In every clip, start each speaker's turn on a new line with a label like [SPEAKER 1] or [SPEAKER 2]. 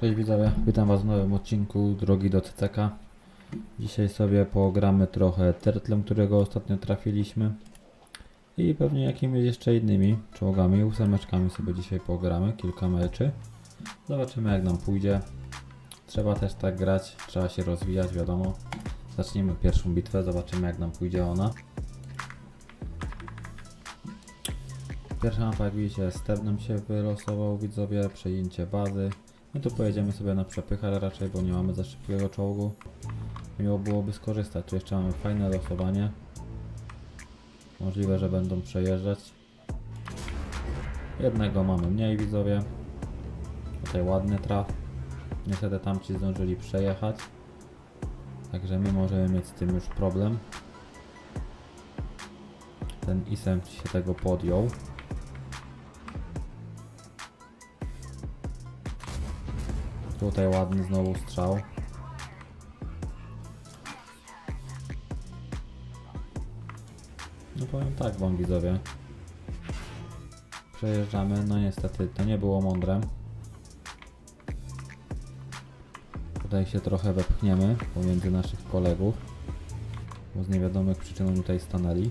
[SPEAKER 1] Cześć widzowie, witam was w nowym odcinku Drogi do CCK. Dzisiaj sobie pogramy trochę Turtlem, którego ostatnio trafiliśmy. I pewnie jakimiś jeszcze innymi czołgami, ósemeczkami sobie dzisiaj pogramy, kilka meczy. Zobaczymy jak nam pójdzie. Trzeba też tak grać, trzeba się rozwijać, wiadomo. Zacznijmy pierwszą bitwę, zobaczymy jak nam pójdzie ona. Pierwsza mapa jak widzicie Sternem się wylosował widzowie, przejęcie bazy. My tu pojedziemy sobie na przepychę raczej, bo nie mamy za szybkiego czołgu. Miło byłoby skorzystać. Tu jeszcze mamy fajne losowanie. Możliwe, że będą przejeżdżać. Jednego mamy mniej widzowie. Tutaj ładny traf. Niestety tamci zdążyli przejechać. Także my możemy mieć z tym już problem. Ten Isem się tego podjął. Tutaj ładny znowu strzał. No powiem tak wam widzowie. Przejeżdżamy, no niestety to nie było mądre. Tutaj się trochę wepchniemy pomiędzy naszych kolegów. Bo z niewiadomych przyczyn tutaj stanęli.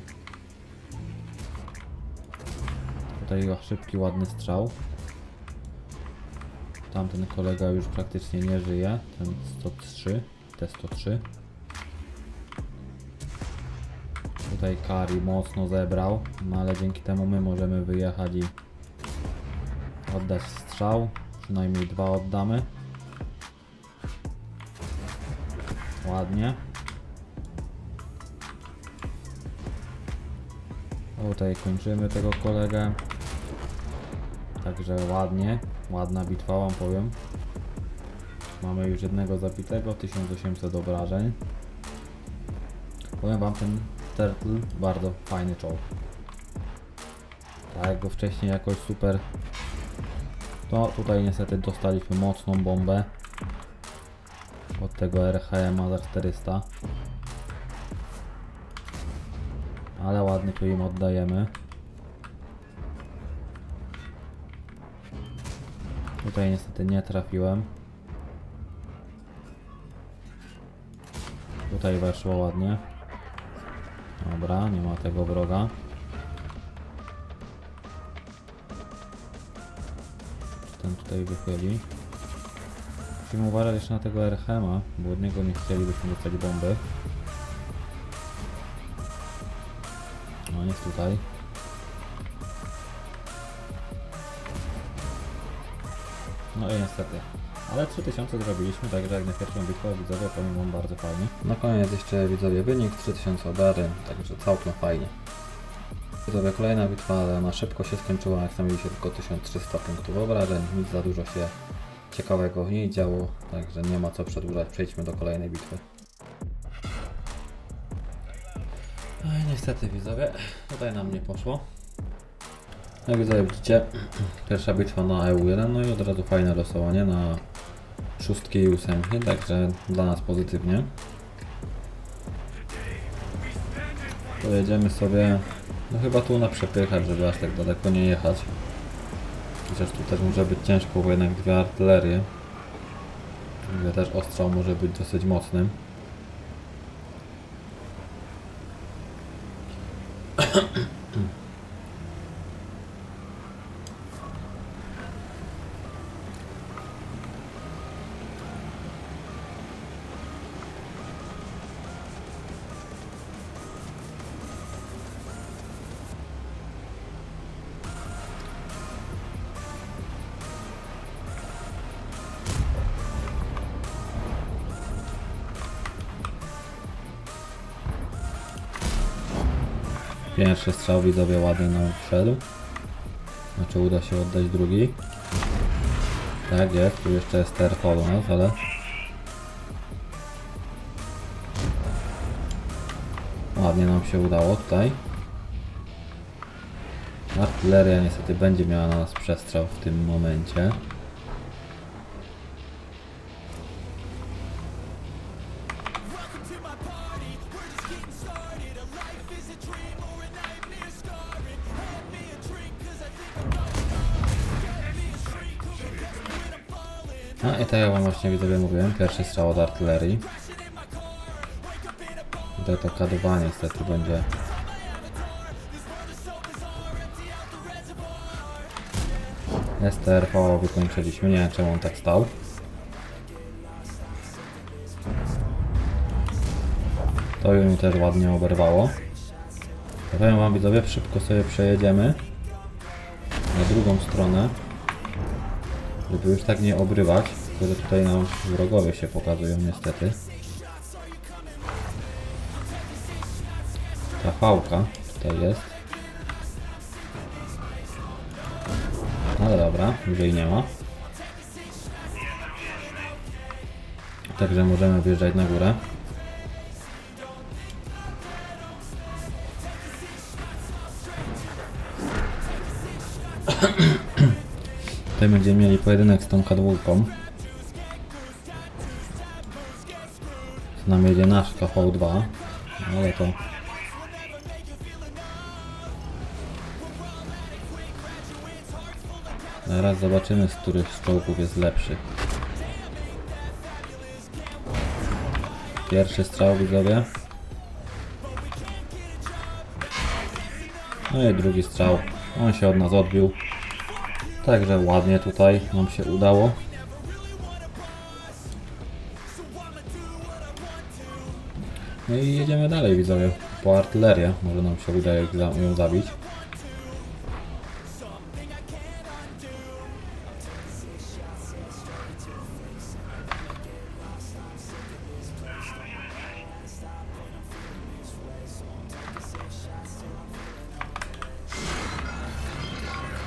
[SPEAKER 1] Tutaj szybki, ładny strzał. Tamten kolega już praktycznie nie żyje. Ten 103, T103. Tutaj Kari mocno zebrał, no ale dzięki temu my możemy wyjechać i oddać strzał. Przynajmniej dwa oddamy. Ładnie. Tutaj kończymy tego kolegę. Także ładnie, ładna bitwa wam powiem. Mamy już jednego zabitego, 1800 obrażeń. Powiem wam ten Turtle bardzo fajny czołg. Tak jak go wcześniej jakoś super. To tutaj niestety dostaliśmy mocną bombę. Od tego RHM za 400. Ale ładnie tu im oddajemy. Tutaj niestety nie trafiłem. Tutaj weszło ładnie. Dobra, nie ma tego wroga. Ten tutaj wychyli. Musimy uważać jeszcze na tego RHM-a, bo od niego nie chcielibyśmy dostać bomby. No jest tutaj. I niestety. Ale 3000 zrobiliśmy, także jak na pierwszą bitwę widzowie wam bardzo fajnie. Na koniec jeszcze widzowie wynik 3000 obrady, także całkiem fajnie. Widzowie kolejna bitwa, ale na szybko się skończyła, jak sami się tylko 1300 punktów obrażeń, nic za dużo się ciekawego nie działo, także nie ma co przedłużać, przejdźmy do kolejnej bitwy. No i niestety widzowie, tutaj nam nie poszło. Jak widzowie widzicie, pierwsza bitwa na EU1, no i od razu fajne losowanie na szóstki i ósemki, także dla nas pozytywnie. Pojedziemy sobie, no chyba tu na przepychać, żeby aż tak daleko nie jechać. Chociaż tu też może być ciężko, bo jednak dwie artylerie. Gdzie też ostrzał może być dosyć mocnym. Pierwszy strzał widzowie ładnie nam wszedł. Znaczy uda się oddać drugi. Tak jest, tu jeszcze jest u nas, ale... Ładnie nam się udało tutaj. Artyleria niestety będzie miała na nas przestrzał w tym momencie. No i tak jak wam właśnie widzowie mówiłem, pierwszy strzał od artylerii. Tutaj to kadowanie niestety będzie. STRV wykończyliśmy, nie wiem czemu on tak stał. To mi też ładnie oberwało. To powiem wam widzowie, szybko sobie przejedziemy na drugą stronę, żeby już tak nie obrywać, że tutaj nam wrogowie się pokazują niestety. Ta fałka tutaj jest. Ale dobra, już jej nie ma. Także możemy wjeżdżać na górę. Tutaj będziemy mieli pojedynek z tą kadłubką. Z nami jedzie nasz KV2, ale to... Zaraz zobaczymy, z których z jest lepszy. Pierwszy strzał widzowie. No i drugi strzał. On się od nas odbił. Także ładnie tutaj nam się udało. No i jedziemy dalej widzowie. Po artylerię. Może nam się uda ją zabić.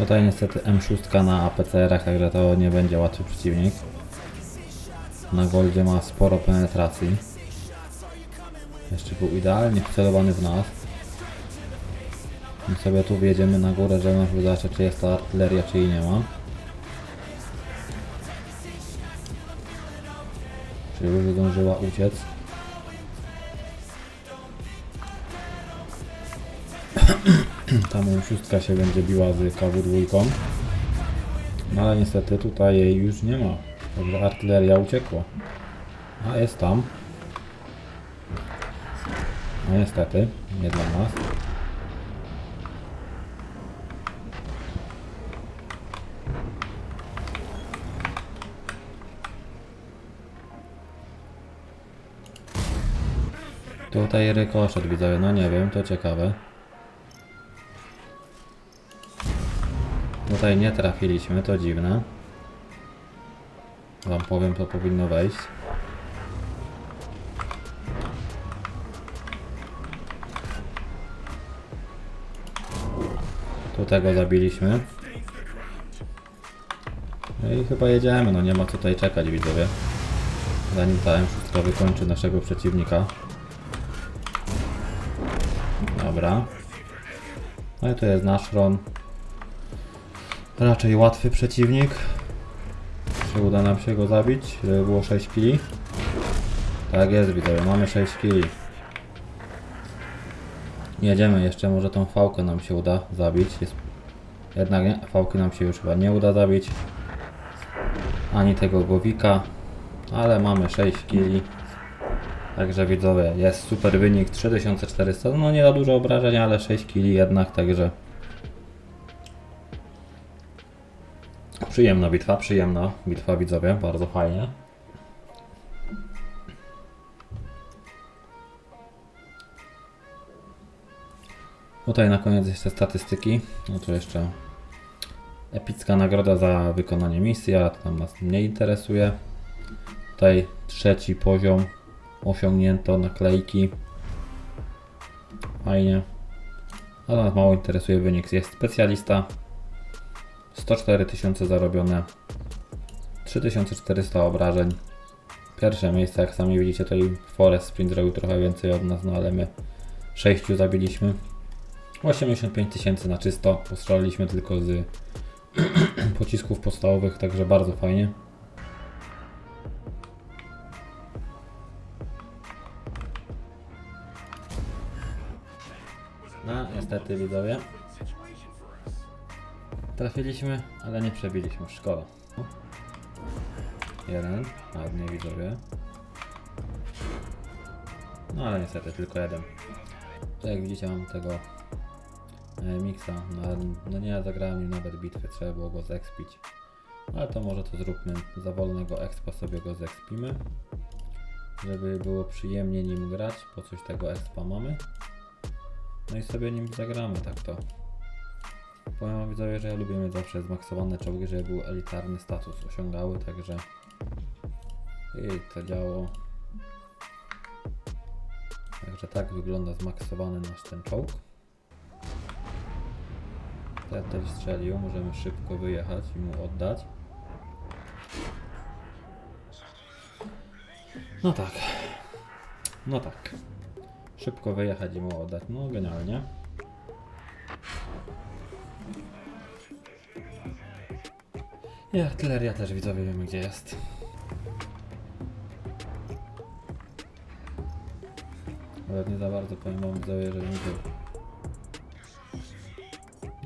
[SPEAKER 1] Tutaj niestety M6 na APCR-ach, także to nie będzie łatwy przeciwnik. Na Goldzie ma sporo penetracji. Jeszcze był idealnie wcelowany w nas. My sobie tu wjedziemy na górę, żeby zobaczyć czy jest to artyleria, czy jej nie ma. Czy już zdążyła uciec. Tam szóstka się będzie biła z KW2. No ale niestety tutaj jej już nie ma. Także artyleria uciekła. A jest tam. No niestety, nie dla nas. Tutaj rykoszet widzowie, no nie wiem, to ciekawe. Tutaj nie trafiliśmy, to dziwne. Wam powiem, to powinno wejść. Tu tego zabiliśmy. No i chyba jedziemy, no nie ma tutaj czekać widzowie. Zanim ta M6 wykończy naszego przeciwnika. Dobra. No i to jest nasz Ron. Raczej łatwy przeciwnik. Czy uda nam się go zabić, żeby było 6 kili? Tak jest, widzowie, mamy 6 kili. Jedziemy jeszcze, może tą fałkę nam się uda zabić. Jest... Jednak nie, fałki nam się już chyba nie uda zabić. Ani tego głowika. Ale mamy 6 kili. Także widzowie, jest super wynik 3400. No nie za dużo obrażeń, ale 6 kili jednak, także Przyjemna bitwa, przyjemna bitwa widzowie, bardzo fajnie. Tutaj na koniec jeszcze statystyki. No to jeszcze epicka nagroda za wykonanie misji, ale to tam nas nie interesuje. Tutaj trzeci poziom osiągnięto, naklejki. Fajnie. A nas mało interesuje wynik. Jest specjalista, 104 tysiące zarobione, 3400 obrażeń. Pierwsze miejsce, jak sami widzicie, tutaj Forest Sprint zrobił trochę więcej od nas, no ale my 6 zabiliśmy. 85 tysięcy na czysto, postrzeliliśmy tylko z pocisków podstawowych, także bardzo fajnie. No, niestety widzowie. Trafiliśmy, ale nie przebiliśmy. Szkoda. Jeden, ładnie widzowie. No ale niestety tylko jeden. To jak widzicie mam tego e, miksa. No, no nie zagrałem nim nawet bitwy, trzeba było go zekspić. Ale to może to zróbmy. Za wolnego expa sobie go zekspimy. Żeby było przyjemnie nim grać, po coś tego expa mamy. No i sobie nim zagramy tak to. Powiem widzowie, że ja lubię mieć zawsze zmaksowane czołgi, żeby był elitarny status osiągały, także i to działo. Także tak wygląda zmaksowany nasz ten czołg. Tetel strzelił, możemy szybko wyjechać i mu oddać. No tak. No tak. Szybko wyjechać i mu oddać. No genialnie. I artyleria też widzowie wiemy gdzie jest. Ale nie za bardzo powiem wam widzowie, że nie wiem.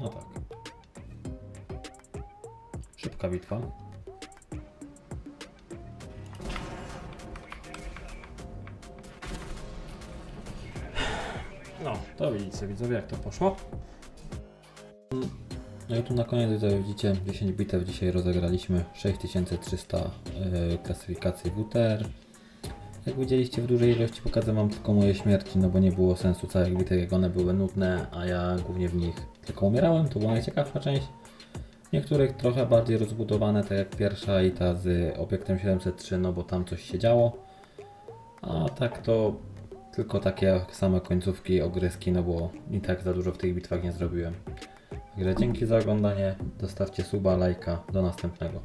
[SPEAKER 1] No tak. Szybka bitwa. No, to widzicie widzowie jak to poszło. No i tu na koniec widzowie widzicie 10 bitew dzisiaj rozegraliśmy 6300 yy, klasyfikacji WTR. Jak widzieliście w dużej ilości pokazałem wam tylko moje śmierci, no bo nie było sensu całych bitew jak one były nudne, a ja głównie w nich tylko umierałem, to była najciekawsza część. Niektórych trochę bardziej rozbudowane, tak jak pierwsza i ta z obiektem 703, no bo tam coś się działo. A tak to tylko takie same końcówki, ogryski, no bo i tak za dużo w tych bitwach nie zrobiłem. Także dzięki za oglądanie, zostawcie suba, lajka, do następnego.